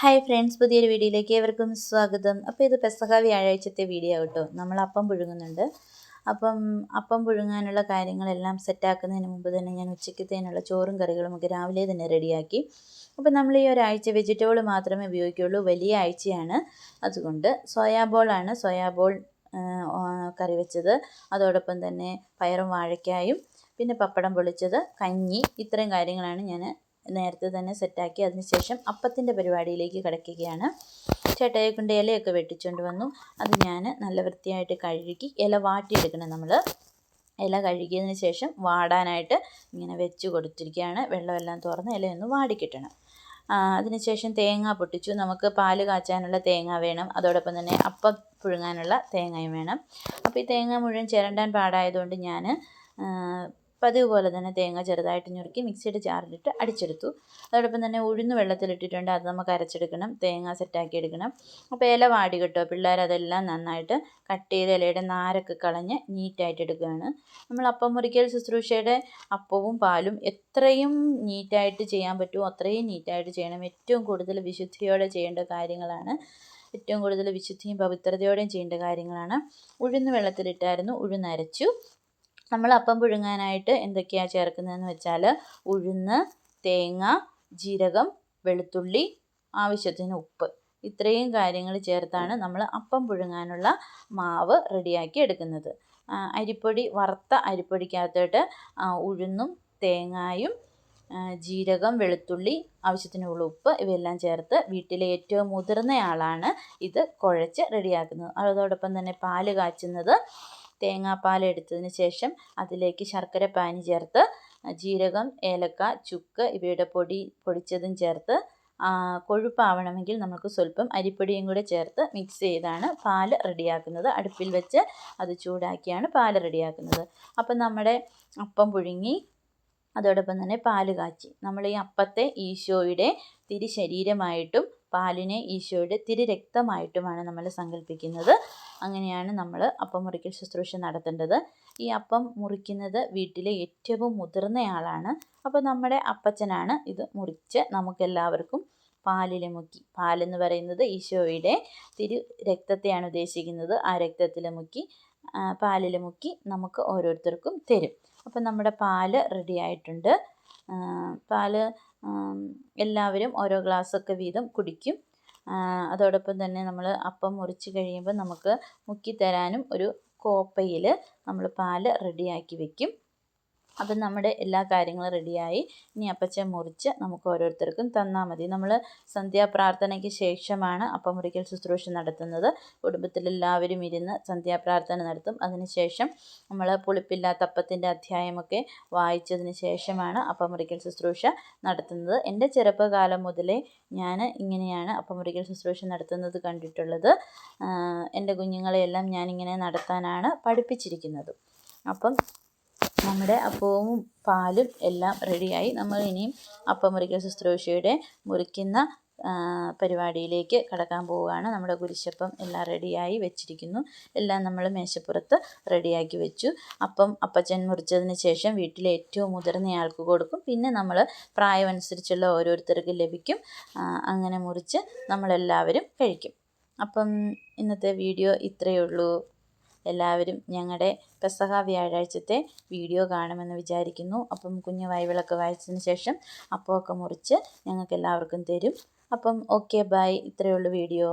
Hi friends പുതിയൊരു വീഡിയോയിലേക്ക് ഏവർക്കും സ്വാഗതം. അപ്പോൾ ഇത് പെസഹ വ്യാഴാഴ്ചത്തെ വീഡിയോ കേട്ടോ. നമ്മൾ അപ്പം പുഴുങ്ങുന്നുണ്ട്. അപ്പം അപ്പം പുഴുങ്ങാനുള്ള കാര്യങ്ങളെല്ലാം സെറ്റാക്കുന്നതിന് മുമ്പ് തന്നെ ഞാൻ ഉച്ചയ്ക്കത്തേനുള്ള ചോറും കറികളും ഒക്കെ രാവിലെ തന്നെ റെഡിയാക്കി അപ്പം നമ്മൾ ഈ ഒരാഴ്ച വെജിറ്റബിൾ മാത്രമേ ഉപയോഗിക്കുകയുള്ളൂ വലിയ ആഴ്ചയാണ് അതുകൊണ്ട് സോയാബോളാണ് സോയാബോൾ കറി വെച്ചത്. അതോടൊപ്പം തന്നെ പയറും വാഴയ്ക്കായും പിന്നെ പപ്പടം പൊളിച്ചത് കഞ്ഞി ഇത്രയും കാര്യങ്ങളാണ് ഞാൻ നേരത്തെ തന്നെ സെറ്റാക്കി. അതിനുശേഷം അപ്പത്തിന്റെ പരിപാടിയിലേക്ക് കിടക്കുകയാണ്. ചേട്ടയെ കൊണ്ട് ഇലയൊക്കെ വെട്ടിച്ചുകൊണ്ട് വന്നു. അത് ഞാൻ നല്ല വൃത്തിയായിട്ട് കഴുകി ഇല വാട്ടിയെടുക്കണം നമ്മൾ ഇല കഴുകിയതിന് ശേഷം വാടാനായിട്ട് ഇങ്ങനെ വെച്ച് കൊടുത്തിരിക്കുകയാണ്. വെള്ളമെല്ലാം തുറന്ന് ഇലയൊന്ന് വാടിക്കിട്ടണം. അതിനുശേഷം തേങ്ങ പൊട്ടിച്ചു. നമുക്ക് പാൽ കാച്ചാനുള്ള തേങ്ങ വേണം. അതോടൊപ്പം തന്നെ അപ്പം പുഴുങ്ങാനുള്ള തേങ്ങയും വേണം. അപ്പോൾ ഈ തേങ്ങ മുഴുവൻ ചിരണ്ടാൻ പാടായതുകൊണ്ട് ഞാൻ പതിവ് പോലെ തന്നെ തേങ്ങ ചെറുതായിട്ട് ഞുറുക്കി മിക്സിയുടെ ജാറിലിട്ട് അടിച്ചെടുത്തു. അതോടൊപ്പം തന്നെ ഉഴുന്ന് വെള്ളത്തിലിട്ടിട്ടുണ്ട്. അത് നമുക്ക് അരച്ചെടുക്കണം. തേങ്ങ സെറ്റാക്കി എടുക്കണം. അപ്പോൾ ഇല വാടി കിട്ടുമോ പിള്ളേർ അതെല്ലാം നന്നായിട്ട് കട്ട് ചെയ്ത് ഇലയുടെ നാരൊക്കെ കളഞ്ഞ് നീറ്റായിട്ട് എടുക്കുകയാണ്. നമ്മൾ അപ്പം മുറിക്കൽ ശുശ്രൂഷയുടെ അപ്പവും പാലും എത്രയും നീറ്റായിട്ട് ചെയ്യാൻ പറ്റുമോ അത്രയും നീറ്റായിട്ട് ചെയ്യണം. ഏറ്റവും കൂടുതൽ വിശുദ്ധിയോടെ ചെയ്യേണ്ട കാര്യങ്ങളാണ്. ഏറ്റവും കൂടുതൽ വിശുദ്ധിയും പവിത്രതയോടെയും ചെയ്യേണ്ട കാര്യങ്ങളാണ്. ഉഴുന്ന് വെള്ളത്തിലിട്ടായിരുന്നു. ഉഴുന്നരച്ചു. നമ്മൾ അപ്പം പുഴുങ്ങാനായിട്ട് എന്തൊക്കെയാണ് ചേർക്കുന്നതെന്ന് വെച്ചാൽ ഉഴുന്ന് തേങ്ങ ജീരകം വെളുത്തുള്ളി ആവശ്യത്തിന് ഉപ്പ്. ഇത്രയും കാര്യങ്ങൾ ചേർത്താണ് നമ്മൾ അപ്പം പുഴുങ്ങാനുള്ള മാവ് റെഡിയാക്കി എടുക്കുന്നത്. അരിപ്പൊടി വറുത്ത അരിപ്പൊടിക്കകത്തോട്ട് ഉഴുന്നും തേങ്ങായും ജീരകം വെളുത്തുള്ളി ആവശ്യത്തിനുള്ള ഉപ്പ് ഇവയെല്ലാം ചേർത്ത് വീട്ടിലെ ഏറ്റവും മുതിർന്നയാളാണ് ഇത് കുഴച്ച് റെഡിയാക്കുന്നത്. അതോടൊപ്പം തന്നെ പാൽ കാച്ചുന്നത് തേങ്ങാപ്പാൽ എടുത്തതിന് ശേഷം അതിലേക്ക് ശർക്കര പാനി ചേർത്ത് ജീരകം ഏലക്ക ചുക്ക് ഇവയുടെ പൊടി പൊടിച്ചതും ചേർത്ത് കൊഴുപ്പാവണമെങ്കിൽ നമുക്ക് സ്വല്പം അരിപ്പൊടിയും കൂടെ ചേർത്ത് മിക്സ് ചെയ്താണ് പാൽ റെഡിയാക്കുന്നത്. അടുപ്പിൽ വെച്ച് അത് ചൂടാക്കിയാണ് പാൽ റെഡിയാക്കുന്നത്. അപ്പം നമ്മുടെ അപ്പം പുഴുങ്ങി അതോടൊപ്പം തന്നെ പാൽ കാച്ചി. നമ്മൾ ഈ അപ്പത്തെ ഈശോയുടെ തിരുശരീരമായിട്ടും പാലിനെ ഈശോയുടെ തിരുരക്തമായിട്ടുമാണ് നമ്മൾ സങ്കല്പിക്കുന്നത് അങ്ങനെയാണ് നമ്മൾ അപ്പം മുറിക്കൽ ശുശ്രൂഷ നടത്തേണ്ടത്. ഈ അപ്പം മുറിക്കുന്നത് വീട്ടിലെ ഏറ്റവും മുതിർന്നയാളാണ് അപ്പോൾ നമ്മുടെ അപ്പച്ചനാണ് ഇത് മുറിച്ച് നമുക്കെല്ലാവർക്കും പാലിൽ മുക്കി. പാലെന്ന് പറയുന്നത് ഈശോയുടെ തിരു രക്തത്തെയാണ് ഉദ്ദേശിക്കുന്നത്. ആ രക്തത്തിൽ മുക്കി പാലിൽ മുക്കി നമുക്ക് ഓരോരുത്തർക്കും തരും. അപ്പം നമ്മുടെ പാൽ റെഡി ആയിട്ടുണ്ട് പാൽ എല്ലാവരും ഓരോ ഗ്ലാസ്സൊക്കെ വീതം കുടിക്കും. അതോടൊപ്പം തന്നെ നമ്മൾ അപ്പം മുറിച്ച് കഴിയുമ്പോൾ നമുക്ക് മുക്കി തരാനും ഒരു കോപ്പയിൽ നമ്മൾ പാൽ റെഡിയാക്കി വെക്കും. അപ്പം നമ്മുടെ എല്ലാ കാര്യങ്ങളും റെഡിയായി ഇനി അപ്പച്ച മുറിച്ച് നമുക്ക് ഓരോരുത്തർക്കും തന്നാൽ മതി. നമ്മൾ സന്ധ്യാപ്രാർത്ഥനയ്ക്ക് ശേഷമാണ് അപ്പം മുറിക്കൽ ശുശ്രൂഷ നടത്തുന്നത്. കുടുംബത്തിലെല്ലാവരും ഇരുന്ന് സന്ധ്യാപ്രാർത്ഥന നടത്തും. അതിനുശേഷം നമ്മൾ പുളിപ്പില്ലാത്ത അപ്പത്തിന്റെ അധ്യായമൊക്കെ വായിച്ചതിന് ശേഷമാണ് അപ്പം മുറിക്കൽ ശുശ്രൂഷ നടത്തുന്നത്. എന്റെ ചെറുപ്പകാലം മുതലേ ഞാൻ ഇങ്ങനെയാണ് അപ്പം മുറിക്കൽ ശുശ്രൂഷ നടത്തുന്നത് കണ്ടിട്ടുള്ളത്. എന്റെ കുഞ്ഞുങ്ങളെയെല്ലാം ഞാനിങ്ങനെ നടത്താനാണ് പഠിപ്പിച്ചിരിക്കുന്നത്. അപ്പം നമ്മുടെ അപ്പവും പാലും എല്ലാം റെഡിയായി. നമ്മൾ ഇനിയും അപ്പം മുറിക്കൽ ശുശ്രൂഷയുടെ മുറിക്കുന്ന പരിപാടിയിലേക്ക് കടക്കാൻ പോവുകയാണ്. നമ്മുടെ കുരിശപ്പം എല്ലാം റെഡിയായി വെച്ചിരിക്കുന്നു. എല്ലാം നമ്മൾ മേശപ്പുറത്ത് റെഡിയാക്കി വെച്ചു. അപ്പം അപ്പച്ചൻ മുറിച്ചതിന് ശേഷം വീട്ടിലെ ഏറ്റവും മുതിർന്നയാൾക്ക് കൊടുക്കും. പിന്നെ നമ്മൾ പ്രായമനുസരിച്ചുള്ള ഓരോരുത്തർക്ക് ലഭിക്കും. അങ്ങനെ മുറിച്ച് നമ്മളെല്ലാവരും കഴിക്കും. അപ്പം ഇന്നത്തെ വീഡിയോ ഇത്രയേ ഉള്ളൂ. എല്ലാവരും ഞങ്ങളുടെ പെസഹ വ്യാഴാഴ്ചത്തെ വീഡിയോ കാണുമെന്ന് വിചാരിക്കുന്നു. അപ്പം കുഞ്ഞു വൈവിളക്ക് വായിച്ചതിന് ശേഷം അപ്പമൊക്കെ മുറിച്ച് ഞങ്ങൾക്ക് എല്ലാവർക്കും തരും. അപ്പം ഓക്കെ ബൈ. ഇത്രയേ ഉള്ളൂ വീഡിയോ.